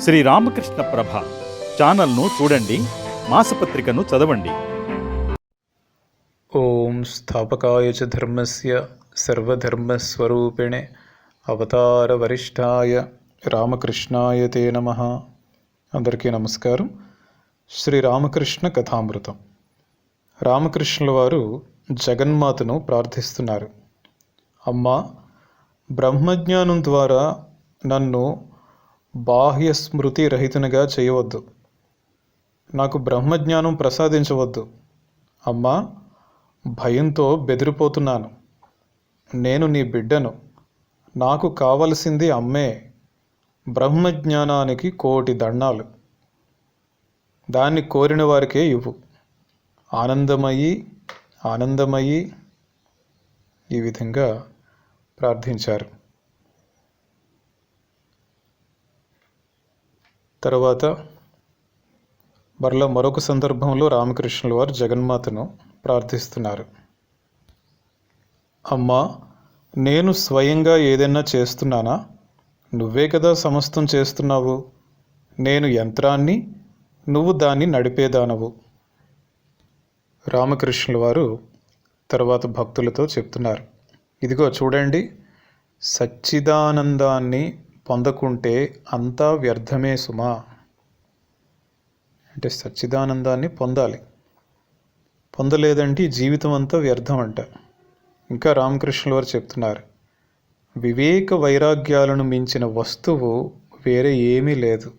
శ్రీ రామకృష్ణ ప్రభ ఛానల్ను చూడండి మాసపత్రికను చదవండి. ఓం స్థాపకాయ చ ధర్మస్య సర్వధర్మస్వరూపిణే అవతారవరిష్టాయ రామకృష్ణాయ తే నమ. అందరికీ నమస్కారం. శ్రీ రామకృష్ణ కథామృతం. రామకృష్ణుల వారు జగన్మాతను ప్రార్థిస్తున్నారు. అమ్మ బ్రహ్మజ్ఞానం ద్వారా నన్ను బాహ్య స్మృతి రహితునిగా చేయవద్దు. నాకు బ్రహ్మజ్ఞానం ప్రసాదించవద్దు. అమ్మా భయంతో బెదిరిపోతున్నాను. నేను నీ బిడ్డను. నాకు కావలసింది అమ్మే. బ్రహ్మజ్ఞానానికి కోటి దండాలు. దాన్ని కోరిన వారికే ఇవ్వు. ఆనందమయ్యి ఆనందమయ్యి ఈ విధంగా ప్రార్థించారు. తర్వాత మరలా మరొక సందర్భంలో రామకృష్ణుల వారు జగన్మాతను ప్రార్థిస్తున్నారు. అమ్మా నేను స్వయంగా ఏదైనా చేస్తున్నానా? నువ్వే కదా సమస్తం చేస్తున్నావు. నేను యంత్రాన్ని నువ్వు దాన్ని నడిపేదానవు. రామకృష్ణుల వారు తర్వాత భక్తులతో చెప్తున్నారు. ఇదిగో చూడండి సచ్చిదానందాన్ని పొందకుంటే అంతా వ్యర్థమే సుమా. అంటే సచ్చిదానందాన్ని పొందాలి. పొందలేదంటే జీవితం అంతా వ్యర్థం అంట ఇంకా రామకృష్ణుల వారు చెప్తున్నారు వివేక వైరాగ్యాలను మించిన వస్తువు వేరే ఏమీ లేదు.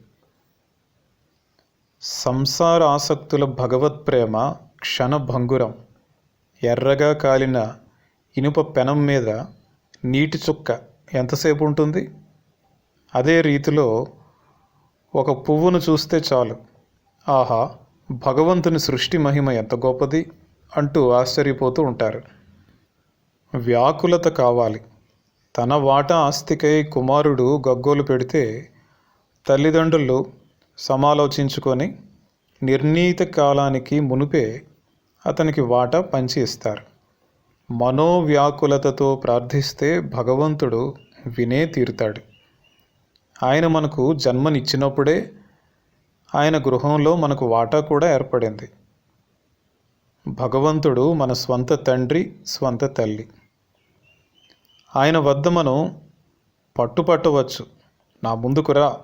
సంసార ఆసక్తుల భగవత్ ప్రేమ క్షణభంగురం ఎర్రగా కాలిన ఇనుప పెనం మీద నీటి చుక్క ఎంతసేపు ఉంటుంది? అదే రీతిలో ఒక పువ్వును చూస్తే చాలు. ఆహా భగవంతుని సృష్టి మహిమ ఎంత గొప్పది అంటూ ఆశ్చర్యపోతూ ఉంటారు. వ్యాకులత కావాలి. తన వాటా ఆస్తికై కుమారుడు గగ్గోలు పెడితే తల్లిదండ్రులు సమాలోచించుకొని నిర్ణీత కాలానికి మునుపే అతనికి వాటా పంచి ఇస్తారు. మనోవ్యాకులతతో ప్రార్థిస్తే భగవంతుడు వినే తీరుతాడు. ఆయన మనకు జన్మనిచ్చినప్పుడే ఆయన గృహంలో మనకు వాటా కూడా ఏర్పడింది. భగవంతుడు మన స్వంత తండ్రి స్వంత తల్లి. ఆయన వద్ద మనం పట్టుపట్టవచ్చు. నా ముందుకు రా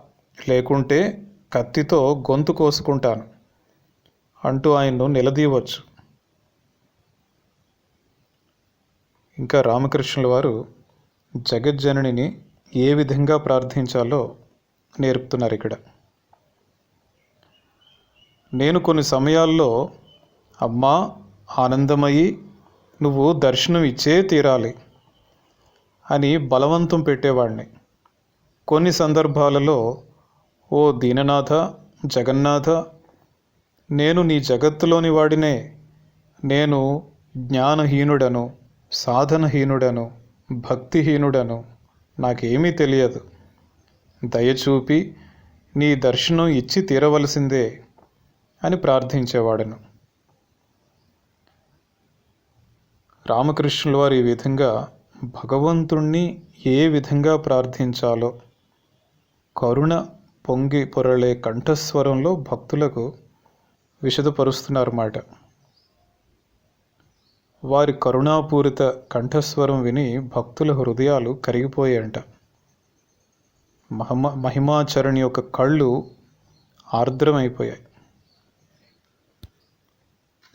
లేకుంటే కత్తితో గొంతు కోసుకుంటాను అంటూ ఆయన్ను నిలదీయవచ్చు. ఇంకా రామకృష్ణుల వారు జగజ్జననిని ఏ విధంగా ప్రార్థించాలో నేర్పుతున్నారు ఇక్కడ. నేను కొన్ని సమయాల్లో అమ్మా ఆనందమయ్యి నువ్వు దర్శనం ఇచ్చే తీరాలి అని బలవంతం పెట్టేవాడిని కొన్ని సందర్భాలలో ఓ దీననాథ జగన్నాథ నేను నీ జగత్తులోని వాడినే నేను జ్ఞానహీనుడను సాధనహీనుడను భక్తిహీనుడను నాకేమీ తెలియదు. దయచూపి నీ దర్శనం ఇచ్చి తీరవలసిందే అని ప్రార్థించేవాడను. రామకృష్ణుల వారు ఈ విధంగా భగవంతుణ్ణి ఏ విధంగా ప్రార్థించాలో కరుణ పొంగి పొరలే కంఠస్వరంలో భక్తులకు విశదపరుస్తున్నారన్నమాట వారి కరుణాపూరిత కంఠస్వరం విని భక్తుల హృదయాలు కరిగిపోయాయంట. మహమ మహిమాచరణి యొక్క కళ్ళు ఆర్ద్రమైపోయాయి.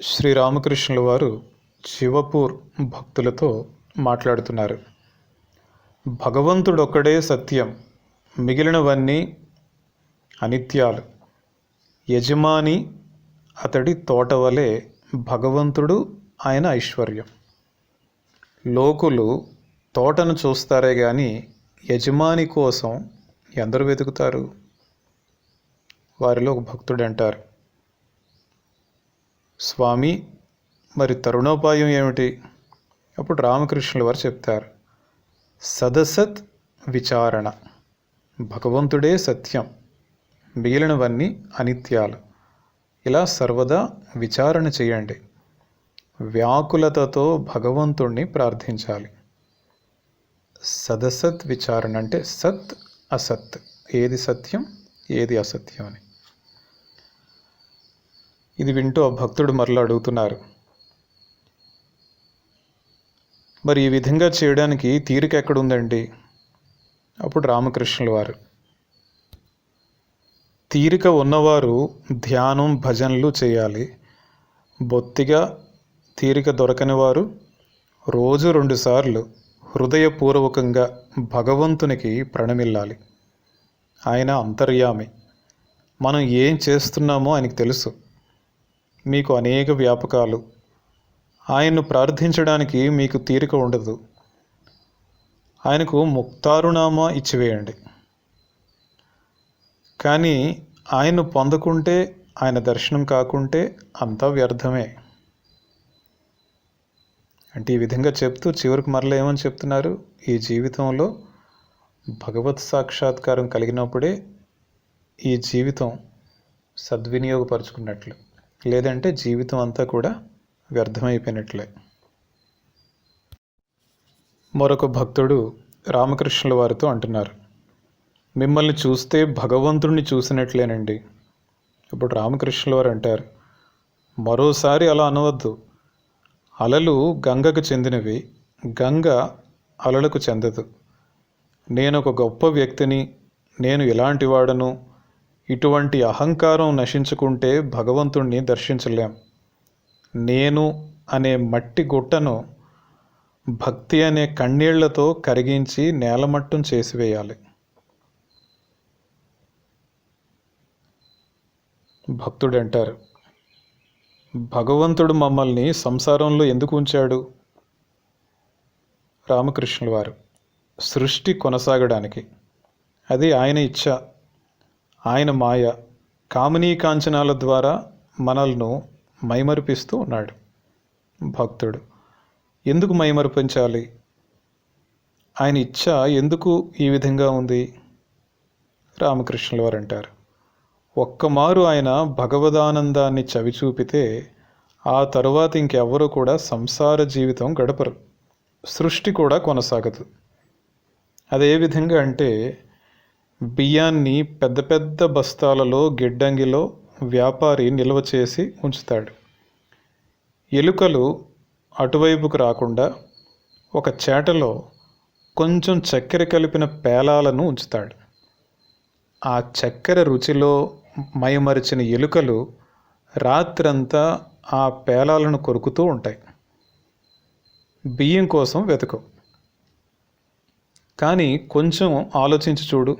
శ్రీరామకృష్ణుల వారు శివపూర్ భక్తులతో మాట్లాడుతున్నారు. భగవంతుడొక్కడే సత్యం మిగిలినవన్నీ అనిత్యాలు. యజమాని అతడి తోట వలె భగవంతుడు ఆయన ఐశ్వర్యం. లోకులు తోటను చూస్తారే కానీ యజమాని కోసం ఎందరు వెతుకుతారు? వారిలో ఒక భక్తుడు అంటారు. స్వామి మరి తరుణోపాయం ఏమిటి? అప్పుడు రామకృష్ణుల వారు చెప్తారు. సదసత్ విచారణ. భగవంతుడే సత్యం. మిగిలినవన్నీ అనిత్యాలు. ఇలా సర్వదా విచారణ చేయండి. వ్యాకులతతో భగవంతుణ్ణి ప్రార్థించాలి. సదసత్ విచారణ అంటే సత్ అసత్. ఏది సత్యం ఏది అసత్యం అని. ఇది వింటూ ఆ భక్తుడు మరలా అడుగుతున్నారు. మరి ఈ విధంగా చేయడానికి తీరిక ఎక్కడుందండి? అప్పుడు రామకృష్ణుల వారు. తీరిక ఉన్నవారు ధ్యానం భజనలు చేయాలి. బొత్తిగా తీరిక దొరకని వారు రోజు రెండుసార్లు హృదయపూర్వకంగా భగవంతునికి ప్రణమిల్లాలి. ఆయన అంతర్యామి. మనం ఏం చేస్తున్నామో ఆయనకు తెలుసు. మీకు అనేక వ్యాపకాలు. ఆయన్ను ప్రార్థించడానికి మీకు తీరిక ఉండదు. ఆయనకు ముక్తారునామా ఇచ్చివేయండి. కానీ ఆయన్ను పొందకుంటే ఆయన దర్శనం కాకుంటే అంతా వ్యర్థమే. అంటే ఈ విధంగా చెప్తూ చివరికి మరలా ఏమని చెప్తున్నారు? ఈ జీవితంలో భగవత్ సాక్షాత్కారం కలిగినప్పుడే ఈ జీవితం సద్వినియోగపరుచుకున్నట్లు లేదంటే జీవితం అంతా కూడా వ్యర్థమైపోయినట్లే. మరొక భక్తుడు రామకృష్ణుల వారితో అంటున్నారు మిమ్మల్ని చూస్తే భగవంతుడిని చూసినట్లేనండి. ఇప్పుడు రామకృష్ణుల వారు అంటారు మరోసారి అలా అనవద్దు. అలలు గంగకు చెందినవి. గంగ అలలకు చెందదు. నేను ఒక గొప్ప వ్యక్తిని నేను ఇలాంటి వాడను? ఇటువంటి అహంకారం నశించుకుంటే భగవంతుణ్ణి దర్శించలేం. నేను అనే మట్టి గుట్టను భక్తి అనే కన్నీళ్ళతో కరిగించి నేలమట్టం చేసివేయాలి. భక్తుడంటారు భగవంతుడు మమ్మల్ని సంసారంలో ఎందుకు ఉంచాడు? రామకృష్ణుల వారు. సృష్టి కొనసాగడానికి. అది ఆయన ఇచ్చ ఆయన మాయ కామినీ కాంచనాల ద్వారా మనల్ను మైమరిపిస్తూ ఉన్నాడు భక్తుడు. ఎందుకు మైమరిపించాలి? ఆయన ఇచ్చ ఎందుకు ఈ విధంగా ఉంది? రామకృష్ణుల వారు అంటారు ఒక్కమారు ఆయన భగవదానందాన్ని చవిచూపితే ఆ తరువాత ఇంకెవ్వరూ కూడా సంసార జీవితం గడపరు. సృష్టి కూడా కొనసాగదు. అదే విధంగా అంటే బియ్యాన్ని పెద్ద పెద్ద బస్తాలలో గిడ్డంగిలో వ్యాపారి నిల్వ చేసి ఉంచుతాడు. ఎలుకలు అటువైపుకు రాకుండా ఒక చేటలో కొంచెం చక్కెర కలిపిన పేలాలను ఉంచుతాడు. ఆ చక్కెర రుచిలో మైమరిచిన ఎలుకలు రాత్రంతా ఆ పేలాలను కొరుకుతూ ఉంటాయి. బియ్యం కోసం వెతకవు కానీ కొంచెం ఆలోచించి చూడు.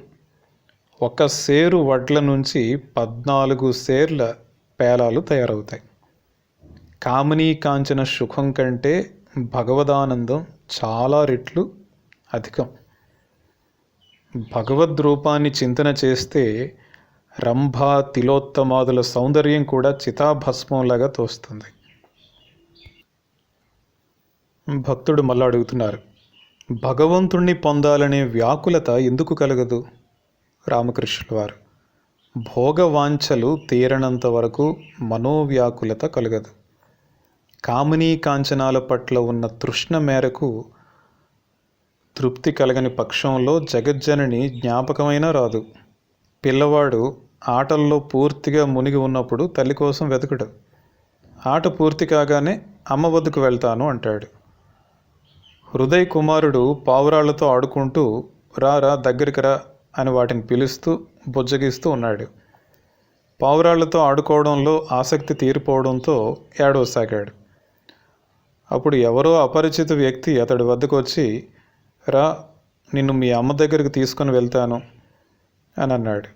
ఒక సేరు వడ్ల నుంచి పద్నాలుగు సేర్ల పేలాలు తయారవుతాయి. కామినీ కాంచిన సుఖం కంటే భగవదానందం చాలా రెట్లు అధికం. భగవద్ రూపాన్ని చింతన చేస్తే రంభ తిలోత్తమాదుల సౌందర్యం కూడా చితాభస్మంలాగా తోస్తుంది. భక్తుడు మళ్ళా అడుగుతున్నారు భగవంతుణ్ణి పొందాలనే వ్యాకులత ఎందుకు కలగదు? రామకృష్ణుల వారు భోగవాంఛలు తీరనంత వరకు మనోవ్యాకులత కలగదు. కామినీ కాంచనాల పట్ల ఉన్న తృష్ణ మేరకు తృప్తి కలగని పక్షంలో జగజ్జనని జ్ఞాపకమైనా రాదు. పిల్లవాడు ఆటల్లో పూర్తిగా మునిగి ఉన్నప్పుడు తల్లి కోసం వెతకడు ఆట పూర్తి కాగానే అమ్మ వద్దకు వెళ్తాను అంటాడు. హృదయ్ కుమారుడు పావురాళ్ళతో ఆడుకుంటూ రా రా దగ్గరికి రా అని వాటిని పిలుస్తూ బుజ్జగిస్తూ ఉన్నాడు. పావురాళ్ళతో ఆడుకోవడంలో ఆసక్తి తీరిపోవడంతో ఏడవసాగాడు. అప్పుడు ఎవరో అపరిచిత వ్యక్తి అతడి వద్దకు వచ్చి రా నిన్ను మీ అమ్మ దగ్గరికి తీసుకొని వెళ్తాను అని అన్నాడు.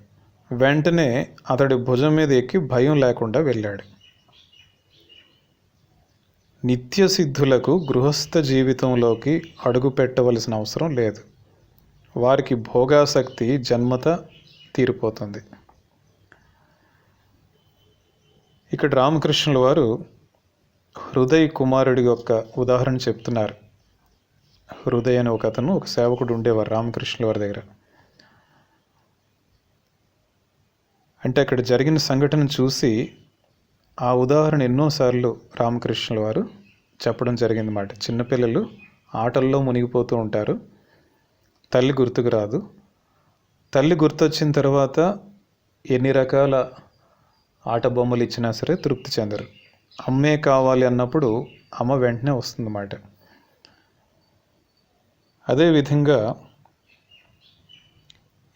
వెంటనే అతడి భుజం మీద ఎక్కి భయం లేకుండా వెళ్ళాడు. నిత్య సిద్ధులకు గృహస్థ జీవితంలోకి అడుగు పెట్టవలసిన అవసరం లేదు. వారికి భోగాసక్తి జన్మత తీరిపోతుంది. ఇక్కడ రామకృష్ణుల వారు హృదయ కుమారుడి యొక్క ఉదాహరణ చెప్తున్నారు. హృదయ అనే ఒక అతను ఒక సేవకుడు ఉండేవారు రామకృష్ణుల వారి దగ్గర. అంటే అక్కడ జరిగిన సంఘటన చూసి ఆ ఉదాహరణ ఎన్నోసార్లు రామకృష్ణుల వారు చెప్పడం జరిగిందన్నమాట. చిన్నపిల్లలు ఆటల్లో మునిగిపోతూ ఉంటారు. తల్లి గుర్తుకు రాదు. తల్లి గుర్తొచ్చిన తర్వాత ఎన్ని రకాల ఆట బొమ్మలు ఇచ్చినా సరే తృప్తి చెందరు. అమ్మే కావాలి అన్నప్పుడు అమ్మ వెంటనే వస్తుందన్నమాట. అదేవిధంగా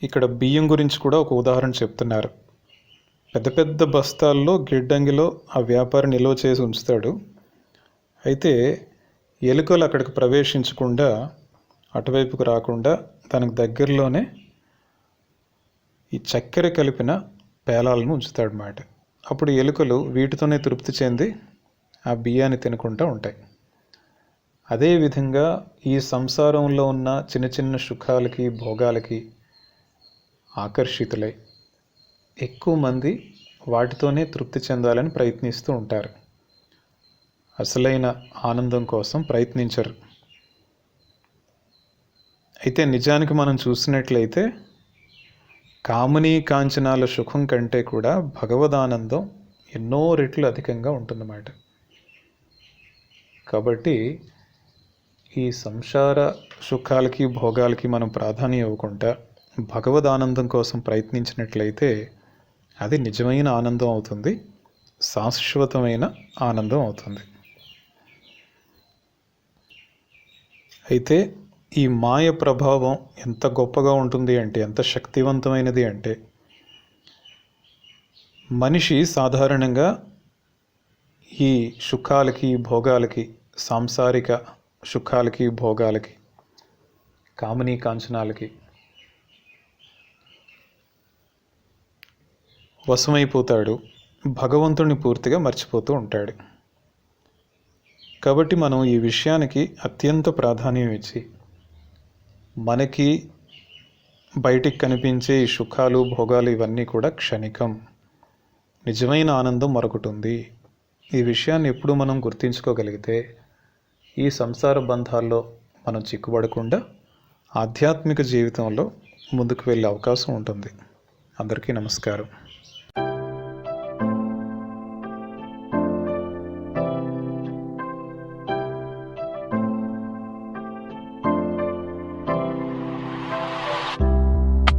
ఇక్కడ బియ్యం గురించి కూడా ఒక ఉదాహరణ చెప్తున్నారు. పెద్ద పెద్ద బస్తాల్లో గిడ్డంగిలో ఆ వ్యాపారి నిల్వ చేసి ఉంచుతాడు. అయితే ఎలుకలు అక్కడికి ప్రవేశించకుండా అటువైపుకు రాకుండా తనకు దగ్గరలోనే ఈ చక్కెర కలిపిన పేలాలను ఉంచుతాడు అన్నమాట అప్పుడు ఎలుకలు వీటితోనే తృప్తి చెంది ఆ బియ్యాన్ని తినకుండా ఉంటాయి. అదేవిధంగా ఈ సంసారంలో ఉన్న చిన్న చిన్న సుఖాలకి భోగాలకి ఆకర్షితులై ఎక్కువ మంది వాటితోనే తృప్తి చెందాలని ప్రయత్నిస్తూ ఉంటారు. అసలైన ఆనందం కోసం ప్రయత్నించరు. అయితే నిజానికి మనం చూసినట్లయితే కామనీ కాంచనాల సుఖం కంటే కూడా భగవదానందం ఎన్నో రెట్లు అధికంగా ఉంటుందన్నమాట. కాబట్టి ఈ సంసార సుఖాలకి భోగాలకి మనం ప్రాధాన్యం ఇవ్వకుండా భగవదానందం కోసం ప్రయత్నించినట్లయితే అది నిజమైన ఆనందం అవుతుంది శాశ్వతమైన ఆనందం అవుతుంది. అయితే ఈ మాయ ప్రభావం ఎంత గొప్పగా ఉంటుంది అంటే ఎంత శక్తివంతమైనది అంటే మనిషి సాధారణంగా ఈ సుఖాలకి భోగాలకి సాంసారిక సుఖాలకి భోగాలకి కామనీ కాంచనాలకి వశమైపోతాడు. భగవంతుని పూర్తిగా మర్చిపోతూ ఉంటాడు. కాబట్టి మనం ఈ విషయానికి అత్యంత ప్రాధాన్యం ఇచ్చి మనకి బయటికి కనిపించే ఈ సుఖాలు భోగాలు ఇవన్నీ కూడా క్షణికం. నిజమైన ఆనందం మరొకటి ఉంది. ఈ విషయాన్ని ఎప్పుడు మనం గుర్తించుకోగలిగితే ఈ సంసార బంధాల్లో మనం చిక్కుబడకుండా ఆధ్యాత్మిక జీవితంలో ముందుకు వెళ్ళే అవకాశం ఉంటుంది. అందరికీ నమస్కారం.